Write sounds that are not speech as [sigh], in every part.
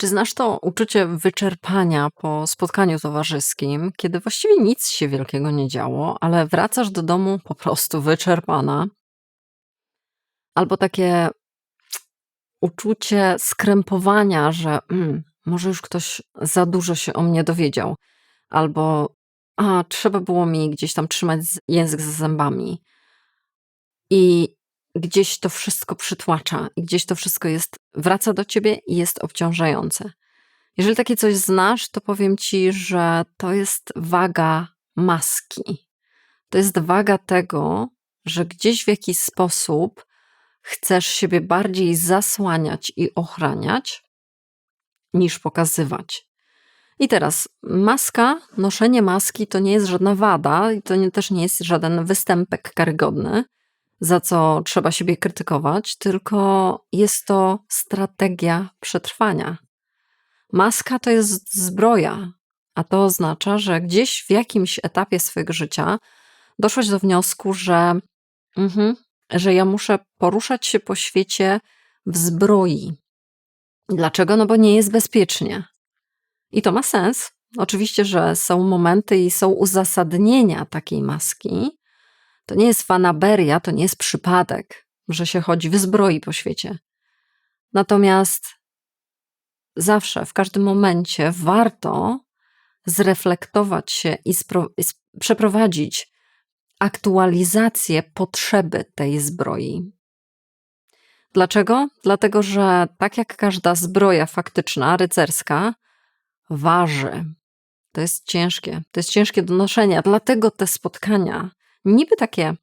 Czy znasz to uczucie wyczerpania po spotkaniu towarzyskim, kiedy właściwie nic się wielkiego nie działo, ale wracasz do domu po prostu wyczerpana? Albo takie uczucie skrępowania, że mm, może już ktoś za dużo się o mnie dowiedział, albo a, trzeba było mi gdzieś tam trzymać język za zębami. I gdzieś to wszystko przytłacza, gdzieś to wszystko jest, wraca do ciebie i jest obciążające. Jeżeli takie coś znasz, to powiem ci, że to jest waga maski. To jest waga tego, że gdzieś w jakiś sposób chcesz siebie bardziej zasłaniać i ochraniać, niż pokazywać. I teraz maska, noszenie maski to nie jest żadna wada i to nie, też nie jest żaden występek karygodny, za co trzeba siebie krytykować, tylko jest to strategia przetrwania. Maska to jest zbroja, a to oznacza, że gdzieś w jakimś etapie swojego życia doszłaś do wniosku, że, mhm, że ja muszę poruszać się po świecie w zbroi. Dlaczego? No bo nie jest bezpiecznie. I to ma sens. Oczywiście, że są momenty i są uzasadnienia takiej maski. To nie jest fanaberia, to nie jest przypadek, że się chodzi w zbroi po świecie. Natomiast zawsze, w każdym momencie warto zreflektować się i, i przeprowadzić aktualizację potrzeby tej zbroi. Dlaczego? Dlatego, że tak jak każda zbroja faktyczna, rycerska, waży. To jest ciężkie, to jest ciężkie do noszenia. Dlatego te spotkania, niby takie,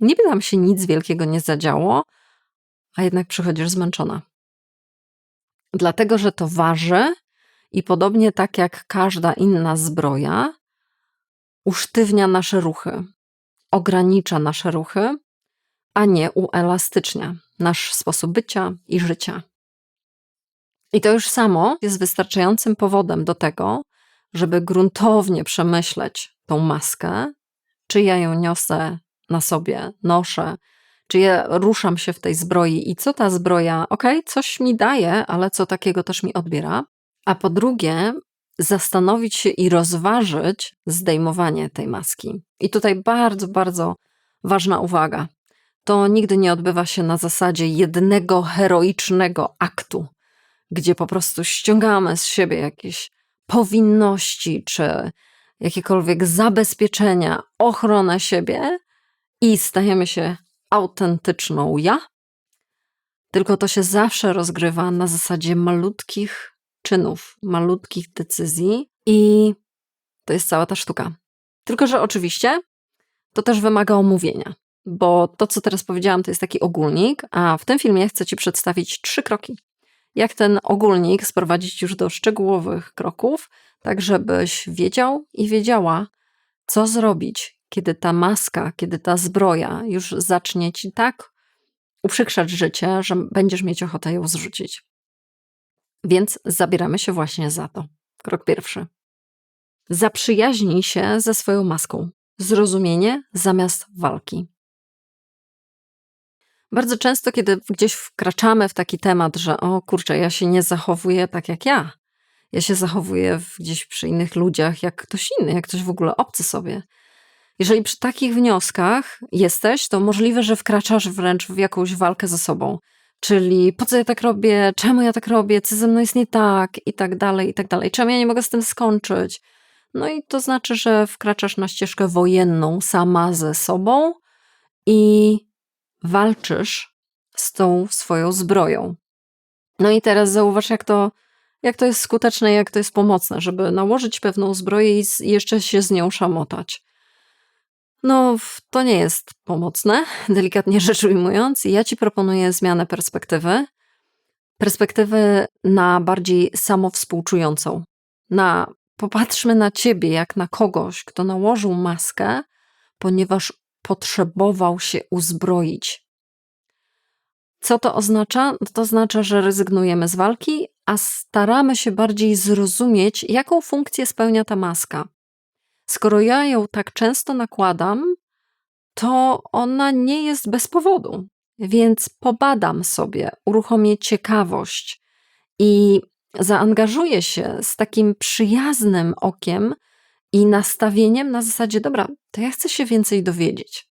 niby tam się nic wielkiego nie zadziało, a jednak przychodzisz zmęczona. Dlatego, że to waży i podobnie tak jak każda inna zbroja, usztywnia nasze ruchy, ogranicza nasze ruchy, a nie uelastycznia nasz sposób bycia i życia. I to już samo jest wystarczającym powodem do tego, żeby gruntownie przemyśleć tą maskę, czy ja ją niosę na sobie, noszę, czy ja ruszam się w tej zbroi i co ta zbroja, okej, okay, coś mi daje, ale co takiego też mi odbiera. A po drugie, zastanowić się i rozważyć zdejmowanie tej maski. I tutaj bardzo, bardzo ważna uwaga. To nigdy nie odbywa się na zasadzie jednego heroicznego aktu, gdzie po prostu ściągamy z siebie jakieś powinności czy jakiekolwiek zabezpieczenia, ochronę siebie i stajemy się autentyczną ja. Tylko to się zawsze rozgrywa na zasadzie malutkich czynów, malutkich decyzji i to jest cała ta sztuka. Tylko, że oczywiście to też wymaga omówienia, bo to, co teraz powiedziałam, to jest taki ogólnik, a w tym filmie chcę Ci przedstawić trzy kroki. Jak ten ogólnik sprowadzić już do szczegółowych kroków, tak żebyś wiedział i wiedziała, co zrobić, kiedy ta maska, kiedy ta zbroja już zacznie Ci tak uprzykrzać życie, że będziesz mieć ochotę ją zrzucić. Więc zabieramy się właśnie za to. Krok pierwszy. Zaprzyjaźnij się ze swoją maską. Zrozumienie zamiast walki. Bardzo często, kiedy gdzieś wkraczamy w taki temat, że o kurczę, ja się nie zachowuję tak jak ja, ja się zachowuję gdzieś przy innych ludziach jak ktoś inny, jak ktoś w ogóle obcy sobie. Jeżeli przy takich wnioskach jesteś, to możliwe, że wkraczasz wręcz w jakąś walkę ze sobą. Czyli po co ja tak robię, czemu ja tak robię, co ze mną jest nie tak i tak dalej, i tak dalej. Czemu ja nie mogę z tym skończyć? No i to znaczy, że wkraczasz na ścieżkę wojenną sama ze sobą i walczysz z tą swoją zbroją. No i teraz zauważ, jak to, jak to jest skuteczne, jak to jest pomocne, żeby nałożyć pewną zbroję i jeszcze się z nią szamotać. No, to nie jest pomocne, [laughs] delikatnie rzecz ujmując. Ja ci proponuję zmianę perspektywy. Perspektywy na bardziej samowspółczującą. Na popatrzmy na ciebie jak na kogoś, kto nałożył maskę, ponieważ potrzebował się uzbroić. Co to oznacza? No to oznacza, że rezygnujemy z walki, a staramy się bardziej zrozumieć, jaką funkcję spełnia ta maska. Skoro ja ją tak często nakładam, to ona nie jest bez powodu. Więc pobadam sobie, uruchomię ciekawość i zaangażuje się z takim przyjaznym okiem i nastawieniem na zasadzie: Dobra, to ja chcę się więcej dowiedzieć.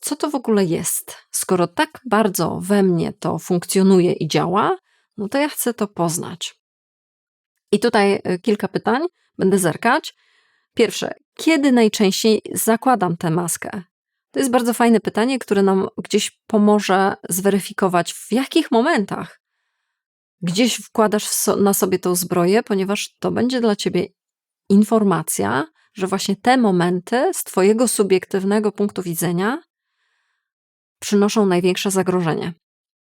Co to w ogóle jest? Skoro tak bardzo we mnie to funkcjonuje i działa, no to ja chcę to poznać. I tutaj y, kilka pytań, będę zerkać. Pierwsze, kiedy najczęściej zakładam tę maskę? To jest bardzo fajne pytanie, które nam gdzieś pomoże zweryfikować, w jakich momentach gdzieś wkładasz na sobie tą zbroję, ponieważ to będzie dla ciebie informacja, że właśnie te momenty z Twojego subiektywnego punktu widzenia przynoszą największe zagrożenie,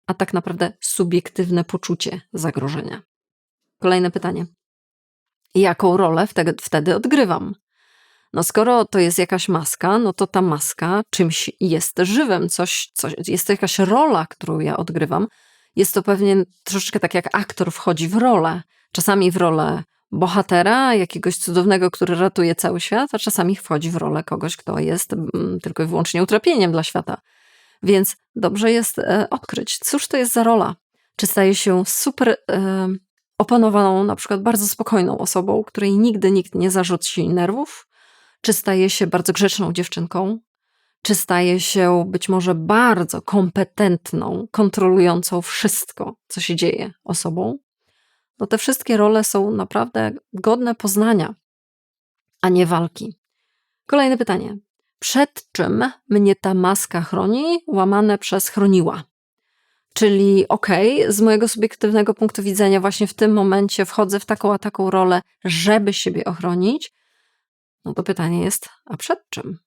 a tak naprawdę subiektywne poczucie zagrożenia. Kolejne pytanie. Jaką rolę wtedy, odgrywam? No skoro to jest jakaś maska, no to ta maska czymś jest żywym, coś, coś, jest to jakaś rola, którą ja odgrywam. Jest to pewnie troszeczkę tak jak aktor wchodzi w rolę. Czasami w rolę bohatera, jakiegoś cudownego, który ratuje cały świat, a czasami wchodzi w rolę kogoś, kto jest mm, tylko i wyłącznie utrapieniem dla świata. Więc dobrze jest e, odkryć, cóż to jest za rola. Czy staje się super e, opanowaną, na przykład bardzo spokojną osobą, której nigdy nikt nie zarzuci nerwów, czy staje się bardzo grzeczną dziewczynką, czy staje się być może bardzo kompetentną, kontrolującą wszystko, co się dzieje osobą, no te wszystkie role są naprawdę godne poznania, a nie walki. Kolejne pytanie. Przed czym mnie ta maska chroni, łamane przez chroniła? Czyli okej, okay, z mojego subiektywnego punktu widzenia, właśnie w tym momencie wchodzę w taką a taką rolę, żeby siebie ochronić. No to pytanie jest, a przed czym?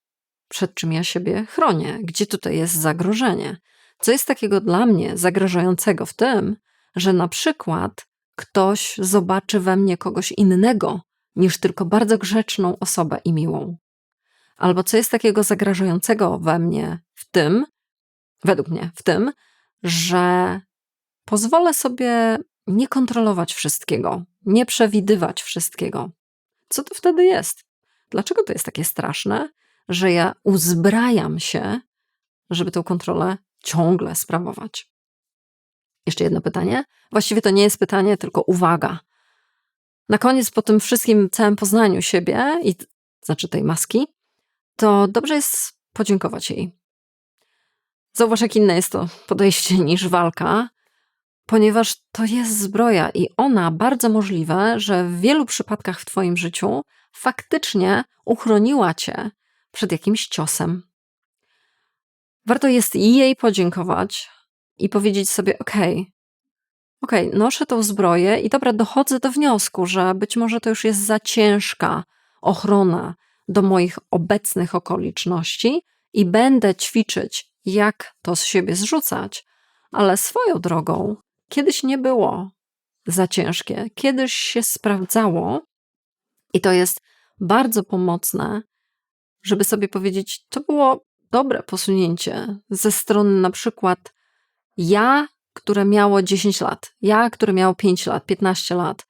Przed czym ja siebie chronię? Gdzie tutaj jest zagrożenie? Co jest takiego dla mnie zagrażającego w tym, że na przykład ktoś zobaczy we mnie kogoś innego niż tylko bardzo grzeczną osobę i miłą? Albo co jest takiego zagrażającego we mnie w tym, według mnie, w tym, że pozwolę sobie nie kontrolować wszystkiego, nie przewidywać wszystkiego. Co to wtedy jest? Dlaczego to jest takie straszne, że ja uzbrajam się, żeby tę kontrolę ciągle sprawować? Jeszcze jedno pytanie. Właściwie to nie jest pytanie, tylko uwaga. Na koniec, po tym wszystkim całym poznaniu siebie, i znaczy tej maski, to dobrze jest podziękować jej. Zauważ, jak inne jest to podejście [laughs] niż walka, ponieważ to jest zbroja i ona bardzo możliwe, że w wielu przypadkach w Twoim życiu faktycznie uchroniła Cię przed jakimś ciosem. Warto jest jej podziękować i powiedzieć sobie: OK, OK, noszę tą zbroję i dobra, dochodzę do wniosku, że być może to już jest za ciężka ochrona do moich obecnych okoliczności i będę ćwiczyć jak to z siebie zrzucać, ale swoją drogą kiedyś nie było za ciężkie, kiedyś się sprawdzało i to jest bardzo pomocne, żeby sobie powiedzieć, to było dobre posunięcie ze strony na przykład ja, które miało 10 lat, ja, które miało 5 lat, 15 lat,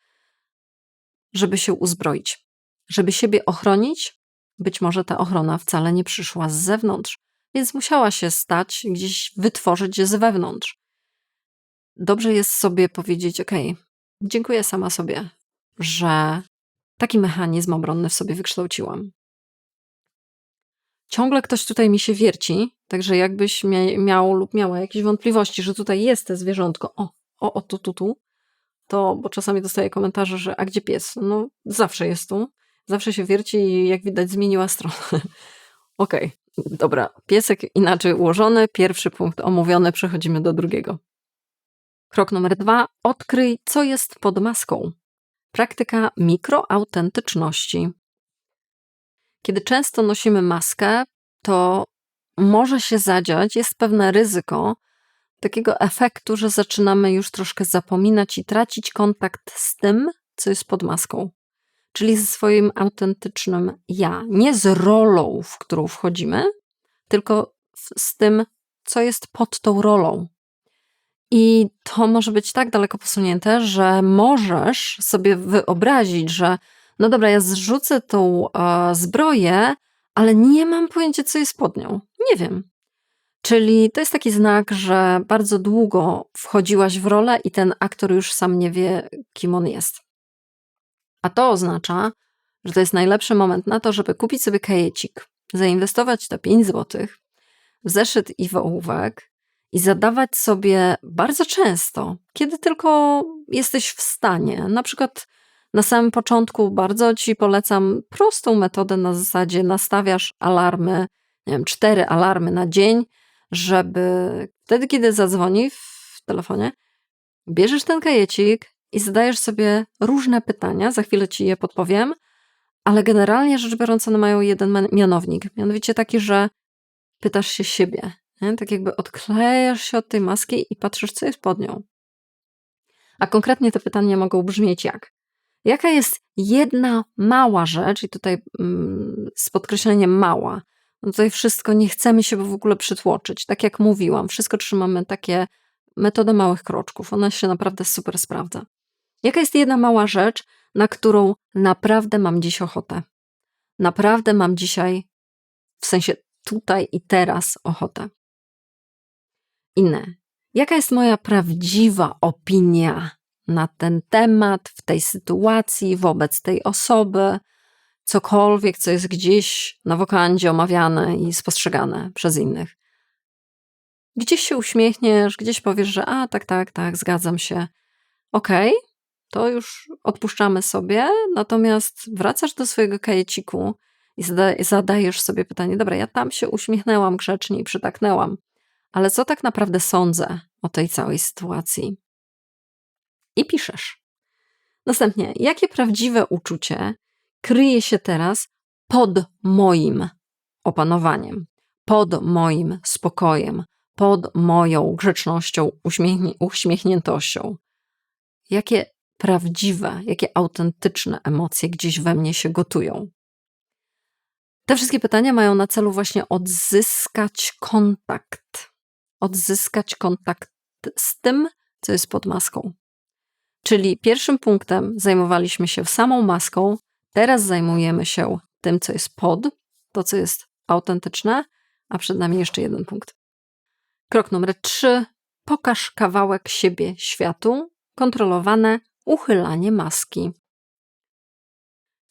żeby się uzbroić, żeby siebie ochronić. Być może ta ochrona wcale nie przyszła z zewnątrz, więc musiała się stać, gdzieś wytworzyć z wewnątrz. Dobrze jest sobie powiedzieć: OK, dziękuję sama sobie, że taki mechanizm obronny w sobie wykształciłam. Ciągle ktoś tutaj mi się wierci, także jakbyś miał lub miała jakieś wątpliwości, że tutaj jest te zwierzątko, o, o, o, tu, tu, tu, to, bo czasami dostaję komentarze, że a gdzie pies? No, zawsze jest tu, zawsze się wierci i jak widać zmieniła stronę. [laughs] Okej, okay. Dobra, piesek inaczej ułożony, pierwszy punkt omówiony, przechodzimy do drugiego. Krok numer dwa: odkryj, co jest pod maską. Praktyka mikroautentyczności. Kiedy często nosimy maskę, to może się zadziać, jest pewne ryzyko takiego efektu, że zaczynamy już troszkę zapominać i tracić kontakt z tym, co jest pod maską czyli ze swoim autentycznym ja. Nie z rolą, w którą wchodzimy, tylko z tym, co jest pod tą rolą. I to może być tak daleko posunięte, że możesz sobie wyobrazić, że no dobra, ja zrzucę tą e, zbroję, ale nie mam pojęcia, co jest pod nią. Nie wiem. Czyli to jest taki znak, że bardzo długo wchodziłaś w rolę i ten aktor już sam nie wie, kim on jest. A to oznacza, że to jest najlepszy moment na to, żeby kupić sobie kajecik, zainwestować te 5 zł w zeszyt i w ołówek i zadawać sobie bardzo często, kiedy tylko jesteś w stanie. Na przykład na samym początku bardzo Ci polecam prostą metodę na zasadzie nastawiasz alarmy, nie wiem, cztery alarmy na dzień, żeby wtedy, kiedy zadzwoni w telefonie, bierzesz ten kajecik i zadajesz sobie różne pytania, za chwilę Ci je podpowiem, ale generalnie rzecz biorąc one mają jeden mianownik, mianowicie taki, że pytasz się siebie, nie? tak jakby odklejasz się od tej maski i patrzysz, co jest pod nią. A konkretnie te pytania mogą brzmieć jak? Jaka jest jedna mała rzecz, i tutaj mm, z podkreśleniem mała, no tutaj wszystko nie chcemy się w ogóle przytłoczyć. Tak jak mówiłam, wszystko trzymamy takie metodę małych kroczków. Ona się naprawdę super sprawdza. Jaka jest jedna mała rzecz, na którą naprawdę mam dziś ochotę? Naprawdę mam dzisiaj, w sensie tutaj i teraz, ochotę. Inne. Jaka jest moja prawdziwa opinia na ten temat, w tej sytuacji, wobec tej osoby, cokolwiek, co jest gdzieś na wokandzie omawiane i spostrzegane przez innych. Gdzieś się uśmiechniesz, gdzieś powiesz, że a, tak, tak, tak, zgadzam się. Okej, okay, to już odpuszczamy sobie, natomiast wracasz do swojego kajeciku i zadajesz sobie pytanie, dobra, ja tam się uśmiechnęłam grzecznie i przytaknęłam, ale co tak naprawdę sądzę o tej całej sytuacji? I piszesz. Następnie, jakie prawdziwe uczucie kryje się teraz pod moim opanowaniem, pod moim spokojem, pod moją grzecznością, uśmiechni- uśmiechniętością. Jakie prawdziwe, jakie autentyczne emocje gdzieś we mnie się gotują. Te wszystkie pytania mają na celu właśnie odzyskać kontakt. Odzyskać kontakt z tym, co jest pod maską. Czyli pierwszym punktem zajmowaliśmy się samą maską, Teraz zajmujemy się tym, co jest pod, to, co jest autentyczne, a przed nami jeszcze jeden punkt. Krok numer trzy. Pokaż kawałek siebie światu, kontrolowane uchylanie maski.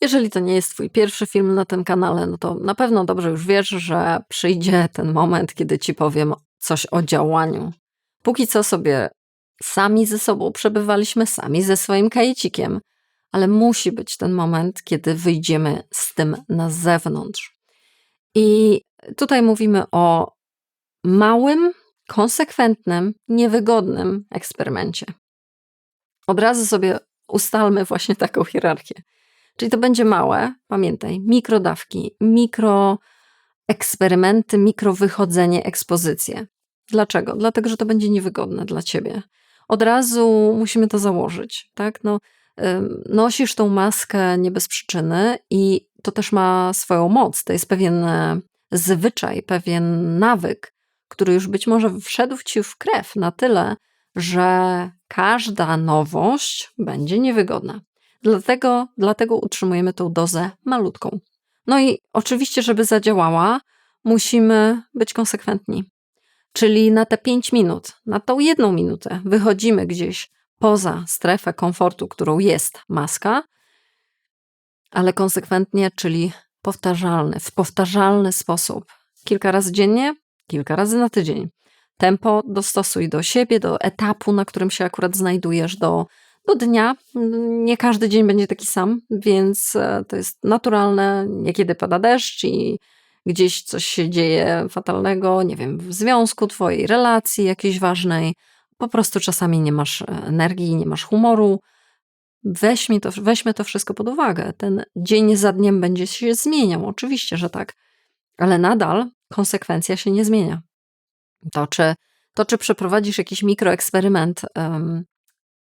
Jeżeli to nie jest Twój pierwszy film na tym kanale, no to na pewno dobrze już wiesz, że przyjdzie ten moment, kiedy Ci powiem coś o działaniu. Póki co sobie sami ze sobą przebywaliśmy, sami ze swoim kajecikiem, ale musi być ten moment, kiedy wyjdziemy z tym na zewnątrz. I tutaj mówimy o małym, konsekwentnym, niewygodnym eksperymencie. Od razu sobie ustalmy właśnie taką hierarchię. Czyli to będzie małe, pamiętaj, mikrodawki, mikroeksperymenty, mikrowychodzenie, ekspozycje. Dlaczego? Dlatego, że to będzie niewygodne dla ciebie. Od razu musimy to założyć, tak? No, nosisz tą maskę nie bez przyczyny i to też ma swoją moc. To jest pewien e, zwyczaj, pewien nawyk, który już być może wszedł ci w krew na tyle, że każda nowość będzie niewygodna. Dlatego, dlatego utrzymujemy tą dozę malutką. No i oczywiście, żeby zadziałała, musimy być konsekwentni. Czyli na te 5 minut, na tą jedną minutę wychodzimy gdzieś poza strefę komfortu, którą jest maska, ale konsekwentnie, czyli powtarzalny, w powtarzalny sposób. Kilka razy dziennie, kilka razy na tydzień. Tempo dostosuj do siebie, do etapu, na którym się akurat znajdujesz, do, do dnia. Nie każdy dzień będzie taki sam, więc e, to jest naturalne. Niekiedy pada deszcz i gdzieś coś się dzieje fatalnego, nie wiem, w związku, twojej relacji jakiejś ważnej, po prostu czasami nie masz e, energii, nie masz humoru. Weźmy to, weźmy to wszystko pod uwagę. Ten dzień za dniem będzie się zmieniał, oczywiście, że tak, ale nadal konsekwencja się nie zmienia. To, czy, to, czy przeprowadzisz jakiś mikroeksperyment um,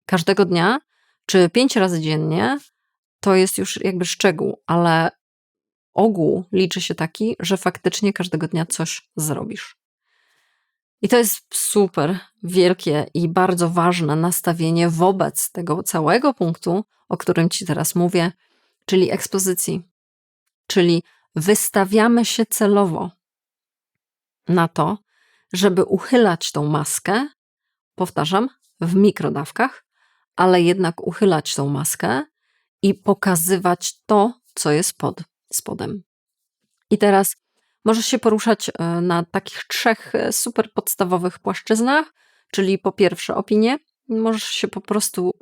każdego dnia, czy pięć razy dziennie, to jest już jakby szczegół, ale ogół liczy się taki, że faktycznie każdego dnia coś zrobisz. I to jest super wielkie i bardzo ważne nastawienie wobec tego całego punktu, o którym Ci teraz mówię, czyli ekspozycji. Czyli wystawiamy się celowo na to, żeby uchylać tą maskę, powtarzam, w mikrodawkach, ale jednak uchylać tą maskę i pokazywać to, co jest pod spodem. I teraz możesz się poruszać e, na takich trzech e, super podstawowych płaszczyznach, czyli po pierwsze opinie, możesz się po prostu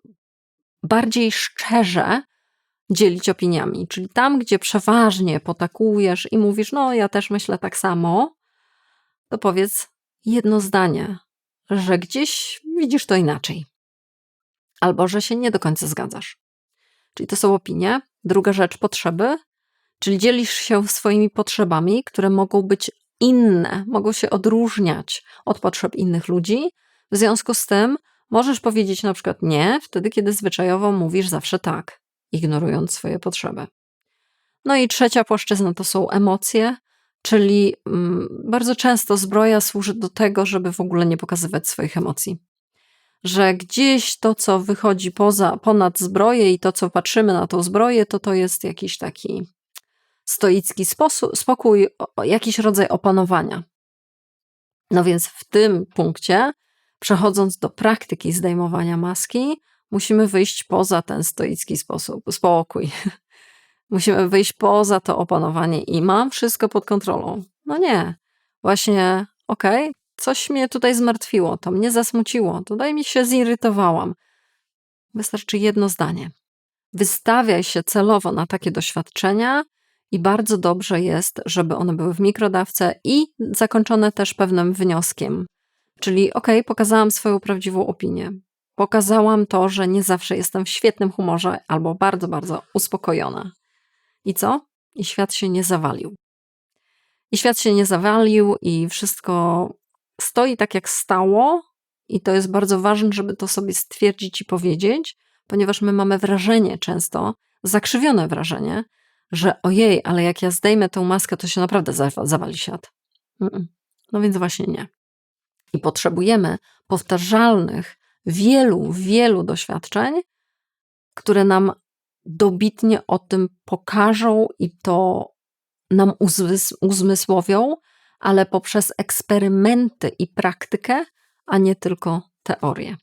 bardziej szczerze dzielić opiniami, czyli tam, gdzie przeważnie potakujesz i mówisz, no ja też myślę tak samo, to powiedz jedno zdanie, że gdzieś widzisz to inaczej, albo że się nie do końca zgadzasz. Czyli to są opinie. Druga rzecz, potrzeby, czyli dzielisz się swoimi potrzebami, które mogą być inne, mogą się odróżniać od potrzeb innych ludzi. W związku z tym możesz powiedzieć na przykład nie, wtedy kiedy zwyczajowo mówisz zawsze tak, ignorując swoje potrzeby. No i trzecia płaszczyzna to są emocje, czyli mm, bardzo często zbroja służy do tego, żeby w ogóle nie pokazywać swoich emocji. Że gdzieś to, co wychodzi poza, ponad zbroję i to, co patrzymy na tą zbroję, to to jest jakiś taki stoicki spokój, jakiś rodzaj opanowania. No więc w tym punkcie, przechodząc do praktyki zdejmowania maski, musimy wyjść poza ten stoicki sposób, spokój. [laughs] musimy wyjść poza to opanowanie i mam wszystko pod kontrolą. No nie. Właśnie, okej, okay, coś mnie tutaj zmartwiło, to mnie zasmuciło, tutaj mi się zirytowałam. Wystarczy jedno zdanie. Wystawiaj się celowo na takie doświadczenia i bardzo dobrze jest, żeby one były w mikrodawce i zakończone też pewnym wnioskiem. Czyli, ok, pokazałam swoją prawdziwą opinię. Pokazałam to, że nie zawsze jestem w świetnym humorze albo bardzo, bardzo uspokojona. I co? I świat się nie zawalił. I świat się nie zawalił, i wszystko stoi tak, jak stało, i to jest bardzo ważne, żeby to sobie stwierdzić i powiedzieć, ponieważ my mamy wrażenie często, zakrzywione wrażenie, że ojej, ale jak ja zdejmę tą maskę, to się naprawdę zawali świat. No więc właśnie nie. I potrzebujemy powtarzalnych, wielu, wielu doświadczeń, które nam dobitnie o tym pokażą i to nam uzmysłowią, ale poprzez eksperymenty i praktykę, a nie tylko teorię.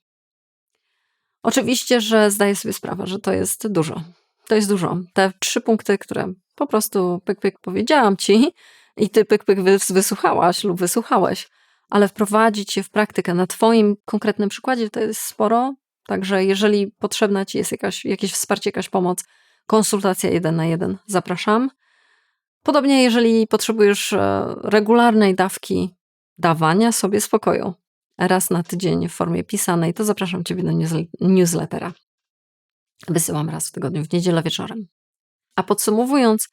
Oczywiście, że zdaję sobie sprawę, że to jest dużo. To jest dużo. Te trzy punkty, które po prostu pyk, pyk powiedziałam ci i ty pyk, pyk wysłuchałaś lub wysłuchałeś, ale wprowadzić je w praktykę na twoim konkretnym przykładzie to jest sporo. Także jeżeli potrzebna ci jest jakaś, jakieś wsparcie, jakaś pomoc, konsultacja jeden na jeden, zapraszam. Podobnie, jeżeli potrzebujesz e, regularnej dawki dawania sobie spokoju raz na tydzień w formie pisanej, to zapraszam Ciebie do newslettera. Wysyłam raz w tygodniu, w niedzielę wieczorem. A podsumowując,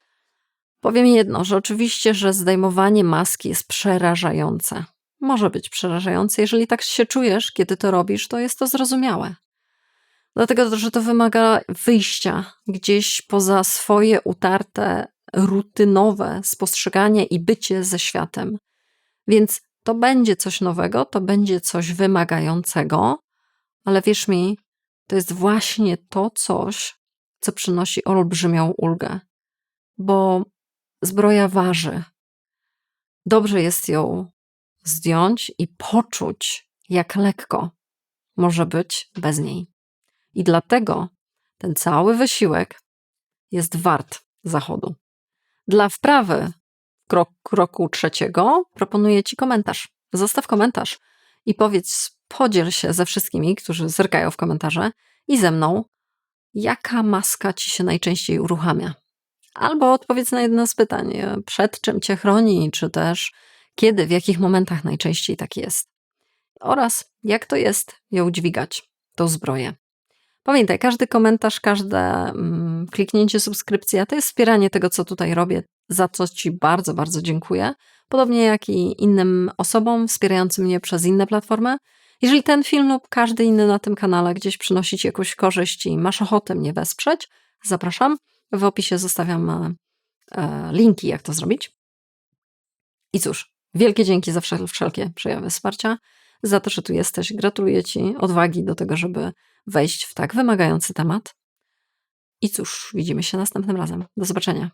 powiem jedno, że oczywiście, że zdejmowanie maski jest przerażające. Może być przerażające, jeżeli tak się czujesz, kiedy to robisz, to jest to zrozumiałe. Dlatego, że to wymaga wyjścia gdzieś poza swoje utarte, rutynowe spostrzeganie i bycie ze światem. Więc to będzie coś nowego, to będzie coś wymagającego, ale wierz mi, to jest właśnie to coś, co przynosi olbrzymią ulgę, bo zbroja waży. Dobrze jest ją zdjąć i poczuć, jak lekko może być bez niej. I dlatego ten cały wysiłek jest wart zachodu. Dla wprawy krok, kroku trzeciego proponuję Ci komentarz. Zostaw komentarz i powiedz, podziel się ze wszystkimi, którzy zerkają w komentarze i ze mną, jaka maska Ci się najczęściej uruchamia. Albo odpowiedz na jedno z pytań, przed czym Cię chroni, czy też kiedy, w jakich momentach najczęściej tak jest. Oraz jak to jest ją dźwigać, tą zbroję. Pamiętaj, każdy komentarz, każde mm, kliknięcie subskrypcja to jest wspieranie tego, co tutaj robię, za co Ci bardzo, bardzo dziękuję. Podobnie jak i innym osobom wspierającym mnie przez inne platformy. Jeżeli ten film lub każdy inny na tym kanale gdzieś przynosi Ci jakąś korzyść i masz ochotę mnie wesprzeć, zapraszam. W opisie zostawiam e, e, linki, jak to zrobić. I cóż, wielkie dzięki za wszelkie przejawy wsparcia, za to, że tu jesteś. Gratuluję Ci odwagi do tego, żeby wejść w tak wymagający temat. I cóż, widzimy się następnym razem. Do zobaczenia.